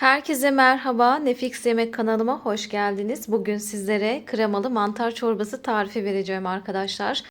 Herkese merhaba. Nefix Yemek kanalıma hoş geldiniz. Bugün sizlere kremalı mantar çorbası tarifi vereceğim arkadaşlar.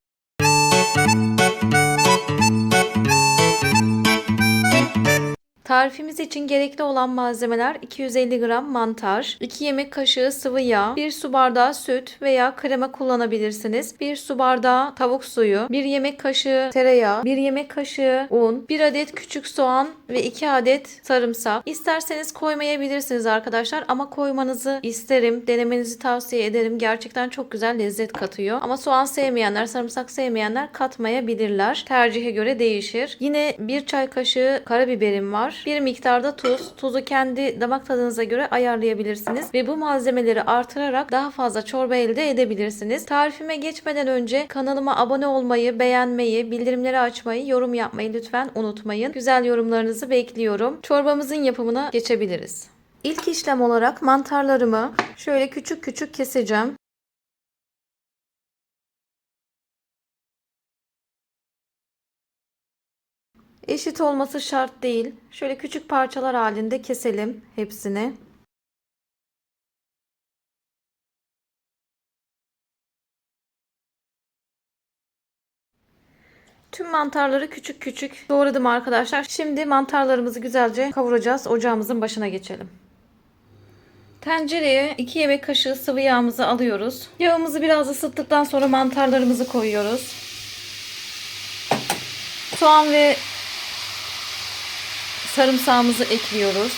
Tarifimiz için gerekli olan malzemeler 250 gram mantar, 2 yemek kaşığı sıvı yağ, 1 su bardağı süt veya krema kullanabilirsiniz. 1 su bardağı tavuk suyu, 1 yemek kaşığı tereyağı, 1 yemek kaşığı un, 1 adet küçük soğan ve 2 adet sarımsak. İsterseniz koymayabilirsiniz arkadaşlar ama koymanızı isterim. Denemenizi tavsiye ederim. Gerçekten çok güzel lezzet katıyor. Ama soğan sevmeyenler, sarımsak sevmeyenler katmayabilirler. Tercihe göre değişir. Yine 1 çay kaşığı karabiberim var. Bir miktarda tuz. Tuzu kendi damak tadınıza göre ayarlayabilirsiniz. Ve bu malzemeleri artırarak daha fazla çorba elde edebilirsiniz. Tarifime geçmeden önce kanalıma abone olmayı, beğenmeyi, bildirimleri açmayı, yorum yapmayı lütfen unutmayın. Güzel yorumlarınızı bekliyorum. Çorbamızın yapımına geçebiliriz. İlk işlem olarak mantarlarımı şöyle küçük küçük keseceğim. Eşit olması şart değil. Şöyle küçük parçalar halinde keselim hepsini. Tüm mantarları küçük küçük doğradım arkadaşlar. Şimdi mantarlarımızı güzelce kavuracağız. Ocağımızın başına geçelim. Tencereye 2 yemek kaşığı sıvı yağımızı alıyoruz. Yağımızı biraz ısıttıktan sonra mantarlarımızı koyuyoruz. Soğan ve sarımsağımızı ekliyoruz.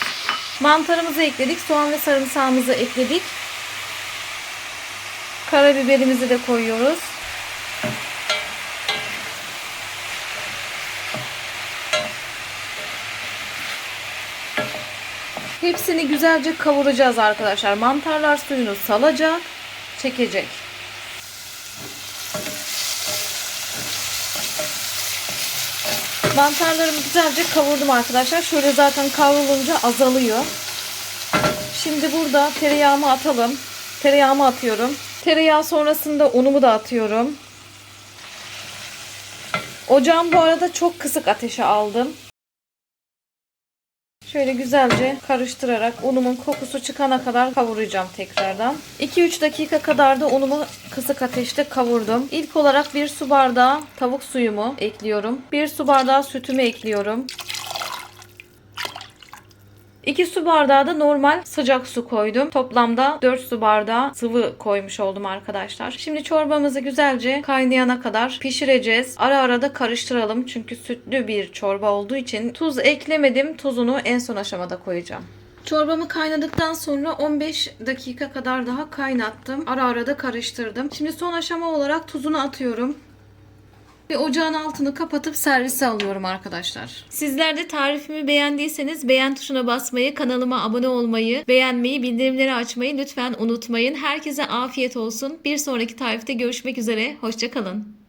Mantarımızı ekledik. Soğan ve sarımsağımızı ekledik. Karabiberimizi de koyuyoruz. Hepsini güzelce kavuracağız arkadaşlar. Mantarlar suyunu salacak, çekecek. Mantarlarımı güzelce kavurdum arkadaşlar. Şöyle zaten kavrulunca azalıyor. Şimdi burada tereyağımı atalım. Tereyağımı atıyorum. Tereyağı sonrasında unumu da atıyorum. Ocağım bu arada çok kısık ateşe aldım. Şöyle güzelce karıştırarak unumun kokusu çıkana kadar kavuracağım tekrardan. 2-3 dakika kadar da unumu kısık ateşte kavurdum. İlk olarak 1 su bardağı tavuk suyumu ekliyorum. 1 su bardağı sütümü ekliyorum. 2 su bardağı da normal sıcak su koydum. Toplamda 4 su bardağı sıvı koymuş oldum arkadaşlar. Şimdi çorbamızı güzelce kaynayana kadar pişireceğiz. Ara ara da karıştıralım. Çünkü sütlü bir çorba olduğu için tuz eklemedim. Tuzunu en son aşamada koyacağım. Çorbamı kaynadıktan sonra 15 dakika kadar daha kaynattım. Ara ara da karıştırdım. Şimdi son aşama olarak tuzunu atıyorum. Ve ocağın altını kapatıp servise alıyorum arkadaşlar. Sizler de tarifimi beğendiyseniz beğen tuşuna basmayı, kanalıma abone olmayı, beğenmeyi, bildirimleri açmayı lütfen unutmayın. Herkese afiyet olsun. Bir sonraki tarifte görüşmek üzere. Hoşçakalın.